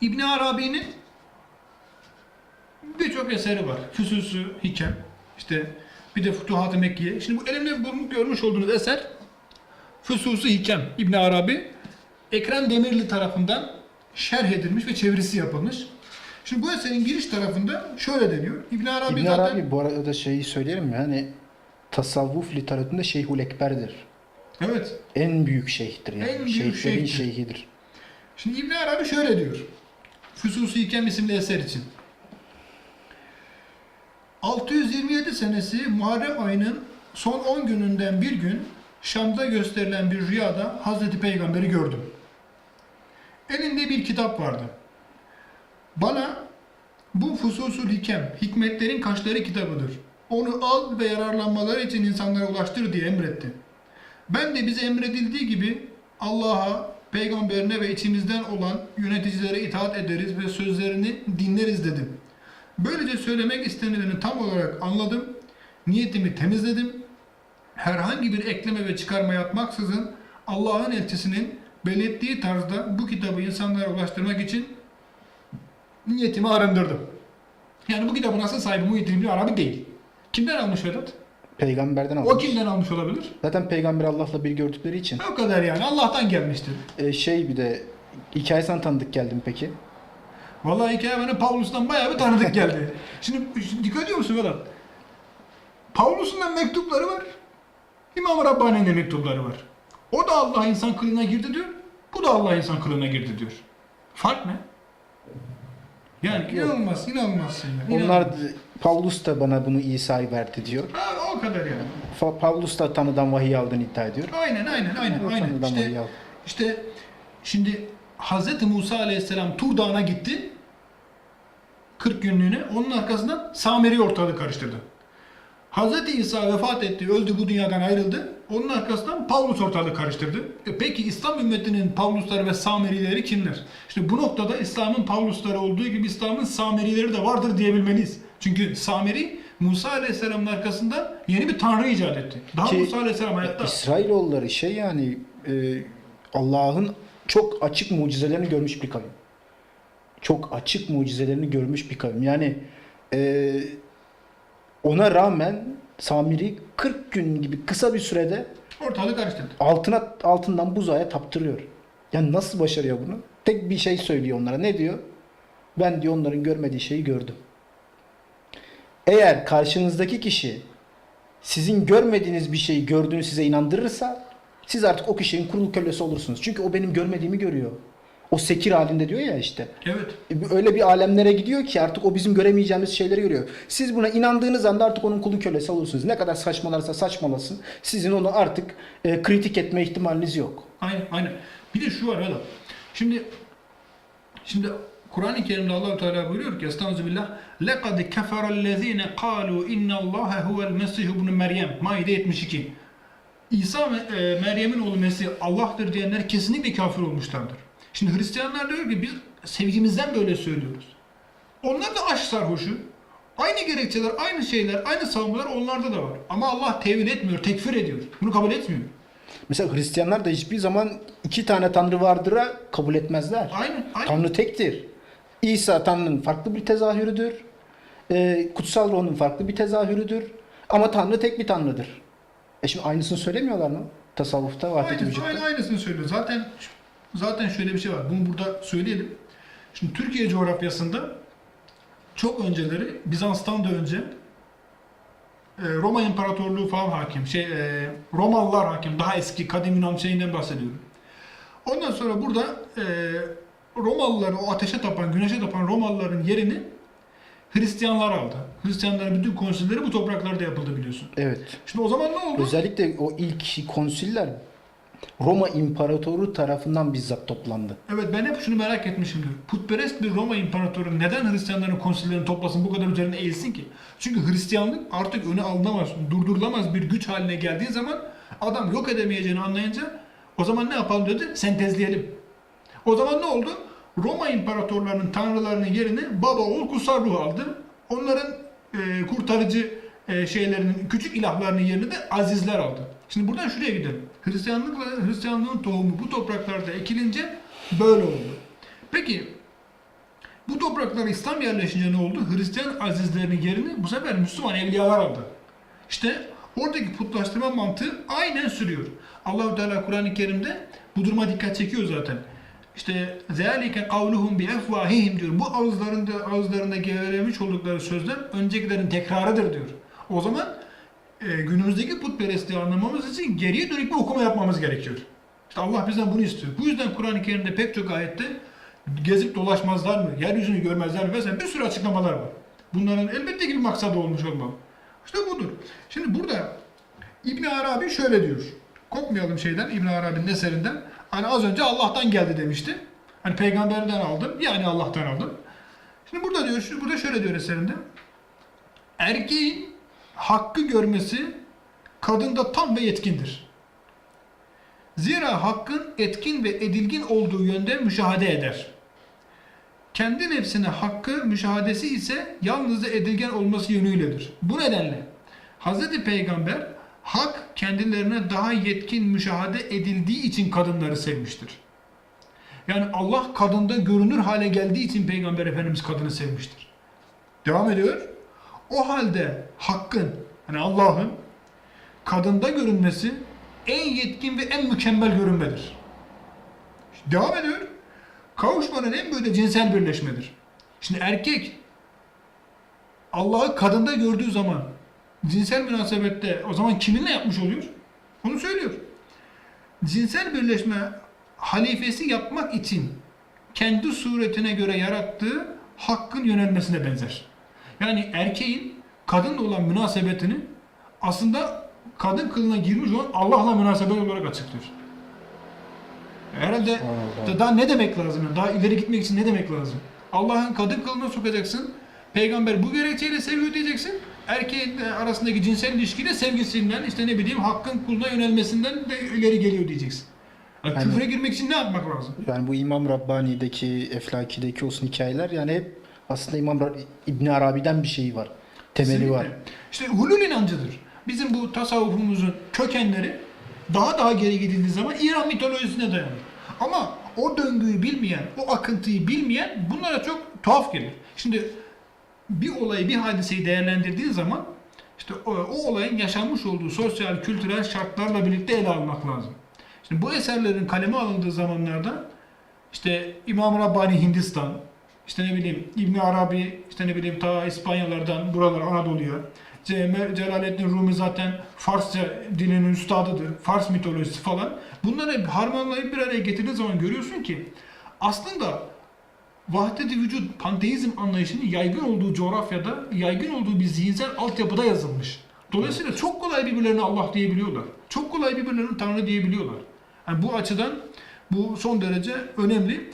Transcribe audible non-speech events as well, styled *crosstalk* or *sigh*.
İbn Arabi'nin birçok eseri var. Füsusü Hikem, işte bir de Futuhat-ı Mekkiye. Şimdi bu elimde bu görmüş olduğunuz eser Füsusu Hikem İbn Arabi Ekrem Demirli tarafından şerh edilmiş ve çevirisi yapılmış. Şimdi bu eserin giriş tarafında şöyle deniyor. İbn Arabi İbn zaten Arabi bu arada şeyi söyleyelim mi? Hani tasavvuf literatüründe Şeyhül Ekber'dir. evet. En büyük şeyhtir yani. En büyük şeyhtir. şeyhidir. Şimdi İbn Arabi şöyle diyor. Füsusu Hikem isimli eser için. 627 senesi Muharrem ayının son 10 gününden bir gün Şam'da gösterilen bir rüyada Hazreti Peygamber'i gördüm. Elinde bir kitap vardı. Bana bu Fususul Hikem, hikmetlerin kaçları kitabıdır. Onu al ve yararlanmaları için insanlara ulaştır diye emretti. Ben de bize emredildiği gibi Allah'a, peygamberine ve içimizden olan yöneticilere itaat ederiz ve sözlerini dinleriz dedim. Böylece söylemek istenileni tam olarak anladım. Niyetimi temizledim. Herhangi bir ekleme ve çıkarma yapmaksızın Allah'ın elçisinin belirttiği tarzda bu kitabı insanlara ulaştırmak için niyetimi arındırdım. Yani bu kitabın asıl sahibi Muhyiddin İbni Arabi değil. Kimden almış Vedat? Peygamberden O almış. kimden almış olabilir? Zaten peygamber Allah'la bir gördükleri için. O kadar yani. Allah'tan gelmiştir. Ee, şey bir de hikayesinden tanıdık geldim peki. Vallahi hikaye bana Pavlus'tan bayağı bir tanıdık geldi. *laughs* Şimdi, şimdi dikkat ediyor musun Vedat? Pavlus'un da mektupları var. İmam Rabbani'nin de mektupları var. O da Allah insan kılığına girdi diyor. Bu da Allah insan kılığına girdi diyor. Fark ne? Yani yok. inanılmaz, inanılmaz şeyler. Onlar inanılmaz. Pavlus da bana bunu İsa'yı verdi diyor. Ha, o kadar yani. Fa- Pavlus da Tanrı'dan vahiy aldığını iddia ediyor. Aynen, aynen, aynen, O aynen. Tanrı'dan İşte, vahiy aldı. işte şimdi Hz. Musa Aleyhisselam Tur Dağı'na gitti. 40 günlüğüne. Onun arkasından Samiri ortalığı karıştırdı. Hz. İsa vefat etti, öldü bu dünyadan ayrıldı. Onun arkasından Pavlus ortalığı karıştırdı. E peki İslam ümmetinin Pavlusları ve Samirileri kimler? İşte bu noktada İslam'ın Pavlusları olduğu gibi İslam'ın Samirileri de vardır diyebilmeliyiz. Çünkü Samiri Musa Aleyhisselam'ın arkasında yeni bir tanrı icat etti. Daha Ki Musa Aleyhisselam hayatta. İsrailoğulları şey yani e, Allah'ın çok açık mucizelerini görmüş bir kavim. Çok açık mucizelerini görmüş bir kavim. Yani e, ona rağmen Samiri 40 gün gibi kısa bir sürede Ortalığı karıştırdı. altına altından buzağa taptırıyor. Yani nasıl başarıyor bunu? Tek bir şey söylüyor onlara. Ne diyor? Ben diyor onların görmediği şeyi gördüm. Eğer karşınızdaki kişi sizin görmediğiniz bir şeyi gördüğünü size inandırırsa siz artık o kişinin kurulu kölesi olursunuz. Çünkü o benim görmediğimi görüyor. O sekir halinde diyor ya işte. Evet. E, Öyle bir alemlere gidiyor ki artık o bizim göremeyeceğimiz şeyleri görüyor. Siz buna inandığınız anda artık onun kulu kölesi olursunuz. Ne kadar saçmalarsa saçmalasın. Sizin onu artık e, kritik etme ihtimaliniz yok. Aynen, aynen. Bir de şu var Vedat. Şimdi şimdi Kur'an-ı Kerim'de Allahu Teala buyuruyor ki Estağfirullah لَقَدْ كَفَرَ الَّذ۪ينَ قَالُوا اِنَّ اللّٰهَ هُوَ الْمَسِيحُ بْنُ Meryem Maide 72 İsa e, Meryem'in oğlu Mesih Allah'tır diyenler kesinlikle kafir olmuşlardır. Şimdi Hristiyanlar diyor ki biz sevgimizden böyle söylüyoruz. Onlar da aşk sarhoşu. Aynı gerekçeler, aynı şeyler, aynı savunmalar onlarda da var. Ama Allah tevil etmiyor, tekfir ediyor. Bunu kabul etmiyor. Mesela Hristiyanlar da hiçbir zaman iki tane tanrı vardır'a kabul etmezler. Aynen, aynen. Tanrı tektir. İsa Tanrı'nın farklı bir tezahürüdür. E, kutsal ruhun farklı bir tezahürüdür. Ama Tanrı tek bir tanrıdır. E şimdi aynısını söylemiyorlar mı? Tasavvufta, vahdet-i Aynı, vücutta. aynı, aynısını söylüyor. Zaten zaten şöyle bir şey var. Bunu burada söyleyelim. Şimdi Türkiye coğrafyasında çok önceleri Bizans'tan da önce e, Roma İmparatorluğu falan hakim. Şey e, Romalılar hakim. Daha eski kadim Yunan şeyinden bahsediyorum. Ondan sonra burada e, Romalılar o ateşe tapan, güneşe tapan Romalıların yerini Hristiyanlar aldı. Hristiyanların bütün konsilleri bu topraklarda yapıldı biliyorsun. Evet. Şimdi o zaman ne oldu? Özellikle o ilk konsiller Roma İmparatoru tarafından bizzat toplandı. Evet ben hep şunu merak etmişimdir. Putperest bir Roma imparatoru neden Hristiyanların konsillerini toplasın bu kadar üzerine eğilsin ki? Çünkü Hristiyanlık artık öne alınamaz, durdurulamaz bir güç haline geldiği zaman adam yok edemeyeceğini anlayınca o zaman ne yapalım dedi? Sentezleyelim. O zaman ne oldu? Roma imparatorlarının tanrılarının yerini baba oğul kutsal ruh aldı. Onların e, kurtarıcı e, şeylerinin küçük ilahlarının yerini de azizler aldı. Şimdi buradan şuraya gidelim. Hristiyanlıkla Hristiyanlığın tohumu bu topraklarda ekilince böyle oldu. Peki Bu topraklara İslam yerleşince ne oldu? Hristiyan azizlerinin yerini bu sefer Müslüman evliyalar aldı. İşte oradaki putlaştırma mantığı aynen sürüyor. Allahu Teala Kur'an-ı Kerim'de bu duruma dikkat çekiyor zaten. İşte zalike kavluhum bi efvahihim diyor. Bu ağızlarında ağızlarında gevelemiş oldukları sözler öncekilerin tekrarıdır diyor. O zaman e, günümüzdeki putperestliği anlamamız için geriye dönük bir okuma yapmamız gerekiyor. İşte Allah bizden bunu istiyor. Bu yüzden Kur'an-ı Kerim'de pek çok ayette gezip dolaşmazlar mı, yeryüzünü görmezler mi vesaire bir sürü açıklamalar var. Bunların elbette ki bir maksadı olmuş olmalı. İşte budur. Şimdi burada İbn Arabi şöyle diyor. Kopmayalım şeyden İbn Arabi'nin eserinden. Hani az önce Allah'tan geldi demişti. Hani peygamberden aldım yani Allah'tan aldım. Şimdi burada diyor, burada şöyle diyor eserinde. Erkeğin hakkı görmesi kadında tam ve yetkindir. Zira hakkın etkin ve edilgin olduğu yönde müşahede eder. Kendi nefsine hakkı müşahadesi ise yalnızca edilgen olması yönüyledir. Bu nedenle Hz. Peygamber hak kendilerine daha yetkin müşahede edildiği için kadınları sevmiştir. Yani Allah kadında görünür hale geldiği için Peygamber Efendimiz kadını sevmiştir. Devam ediyor. O halde hakkın, hani Allah'ın kadında görünmesi en yetkin ve en mükemmel görünmedir. Devam ediyor. Kavuşmanın en böyle cinsel birleşmedir. Şimdi erkek Allah'ı kadında gördüğü zaman cinsel münasebette o zaman kiminle yapmış oluyor? Onu söylüyor. Cinsel birleşme halifesi yapmak için kendi suretine göre yarattığı hakkın yönelmesine benzer. Yani erkeğin kadınla olan münasebetini aslında kadın kılına girmiş olan Allah'la münasebet olarak açıklıyor. Herhalde Allah. daha ne demek lazım? yani? Daha ileri gitmek için ne demek lazım? Allah'ın kadın kılına sokacaksın. Peygamber bu gerekçeyle seviyor diyeceksin. Erkeğin arasındaki cinsel ilişkiyle sevgisinden işte ne bileyim hakkın kuluna yönelmesinden de ileri geliyor diyeceksin. Yani Yani- küfre girmek için ne yapmak lazım? Yani bu İmam Rabbani'deki, Eflaki'deki olsun hikayeler yani hep aslında İmam İbn Arabi'den bir şey var. Temeli Kesinlikle. var. İşte hulul inancıdır. Bizim bu tasavvufumuzun kökenleri daha daha geri gidildiği zaman İran mitolojisine dayanır. Ama o döngüyü bilmeyen, o akıntıyı bilmeyen bunlara çok tuhaf gelir. Şimdi bir olayı, bir hadiseyi değerlendirdiğin zaman işte o, o olayın yaşanmış olduğu sosyal, kültürel şartlarla birlikte ele almak lazım. Şimdi bu eserlerin kaleme alındığı zamanlarda işte İmam Rabbani Hindistan, işte ne bileyim İbn Arabi, işte ne bileyim ta İspanyalardan buralar Anadolu'ya. Ce- Celaleddin Rumi zaten Farsça dilinin üstadıdır. Fars mitolojisi falan. Bunları harmanlayıp bir araya getirdiğin zaman görüyorsun ki aslında vahdet-i vücut, panteizm anlayışının yaygın olduğu coğrafyada, yaygın olduğu bir zihinsel altyapıda yazılmış. Dolayısıyla çok kolay birbirlerine Allah diyebiliyorlar. Çok kolay birbirlerine Tanrı diyebiliyorlar. Yani bu açıdan bu son derece önemli.